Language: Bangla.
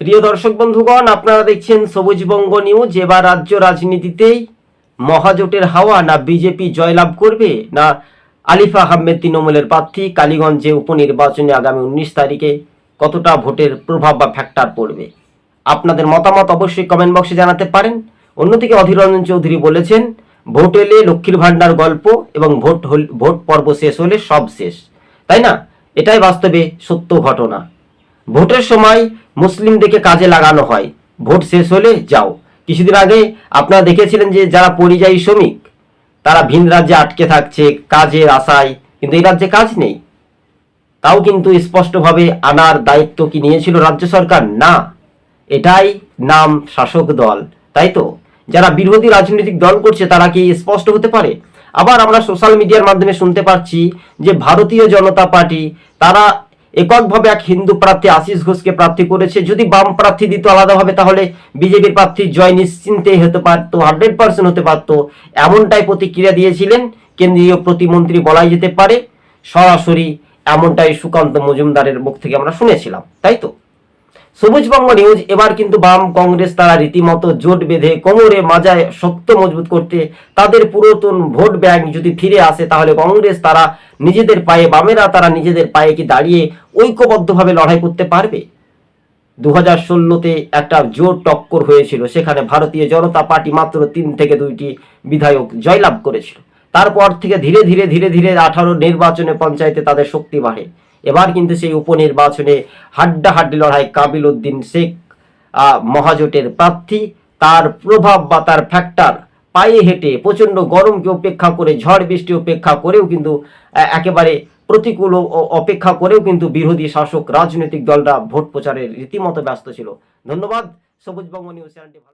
প্রিয় দর্শক বন্ধুগণ, আপনারা দেখছেন সবুজবঙ্গ নিউজ। এবার রাজ্য রাজনীতিতেই মহাজোটের হাওয়া না বিজেপি জয়লাভ করবে, না আলিফা আহমেদ তৃণমূলের প্রার্থী, কালীগঞ্জে উপনির্বাচনে আগামী উনিশ তারিখে কতটা ভোটের প্রভাব বা ফ্যাক্টর পড়বে? আপনাদের মতামত অবশ্যই কমেন্ট বক্সে জানাতে পারেন। অন্যদিকে অধীর রঞ্জন চৌধুরী বলেছেন, ভোট এলে লক্ষ্মীর ভাণ্ডার গল্প এবং ভোট ভোট পর্ব শেষ হলে সব শেষ। তাই না? এটাই বাস্তবে সত্য ঘটনা। ভোটের সময় মুসলিমদেরকে কাজে লাগানো হয়। ভোট শেষ হলে যাও। কিছুদিন আগে আপনারা দেখেছিলেন যে যারা পরিযায়ী শ্রমিক, তারা ভিন রাজ্যে আটকে থাকছে কাজের আশায়, কিন্তু এই রাজ্যে কাজ নেই। তাও কিন্তু স্পষ্টভাবে আনার দায়িত্ব কি নিয়েছিল রাজ্য সরকার? না। এটাই নাম শাসক দল, তাই তো? যারা বিরোধী রাজনৈতিক দল করছে, তারা কি স্পষ্ট হতে পারে? আবার আমরা সোশ্যাল মিডিয়ার মাধ্যমে শুনতে পাচ্ছি যে ভারতীয় জনতা পার্টি, তারা এককভাবে এক হিন্দু প্রার্থী আশিস ঘোষকে প্রার্থী করেছে। যদি বাম প্রার্থী দিত আলাদাভাবে তাহলে বিজেপির প্রার্থী জয় নিশ্চিন্তেই হতে পারত, হান্ড্রেড পার্সেন্ট হতে পারত। এমনটাই প্রতিক্রিয়া দিয়েছিলেন কেন্দ্রীয় প্রতিমন্ত্রী বলাই যেতে পারে। সরাসরি এমনটাই সুকান্ত মজুমদারের মুখ থেকে আমরা শুনেছিলাম, তাই তো? সবুজবঙ্গ নিউজ, এবার কিন্তু বাম কংগ্রেস তারা রীতিমতো জোট বেঁধে কোমরে মাজায় শক্ত মজবুত করতে তাদের পুরাতন ভোট ব্যাংক যদি ফিরে আসে, তাহলে কংগ্রেস তারা নিজেদের পায়ে, বামেরা তারা নিজেদের পায়ে কি দাঁড়িয়ে ঐক্যবদ্ধভাবে লড়াই করতে পারবে? দু হাজার ষোলোতে একটা জোর টক্কর হয়েছিল, সেখানে ভারতীয় জনতা পার্টি মাত্র তিন থেকে দুইটি বিধায়ক জয়লাভ করেছিল। তারপর থেকে ধীরে ধীরে ধীরে ধীরে আঠারো নির্বাচনে পঞ্চায়েতে তাদের শক্তি বাড়ে। এবার কিন্তু সেই উপনির্বাচনে হাড্ডাহাড্ডি লড়াই কাবিল উদ্দিন শেখ মহাজোটের প্রার্থী। তার প্রভাব বা তার ফ্যাক্টর পায়ে হেঁটে প্রচণ্ড গরমকে উপেক্ষা করে, ঝড় বৃষ্টি উপেক্ষা করেও কিন্তু একেবারে প্রতিকূল অপেক্ষা করেও কিন্তু বিরোধী শাসক রাজনৈতিক দলরা ভোট প্রচারে রীতিমতো ব্যস্ত ছিল। ধন্যবাদ। সবুজবঙ্গ নিউজ চ্যানেলটি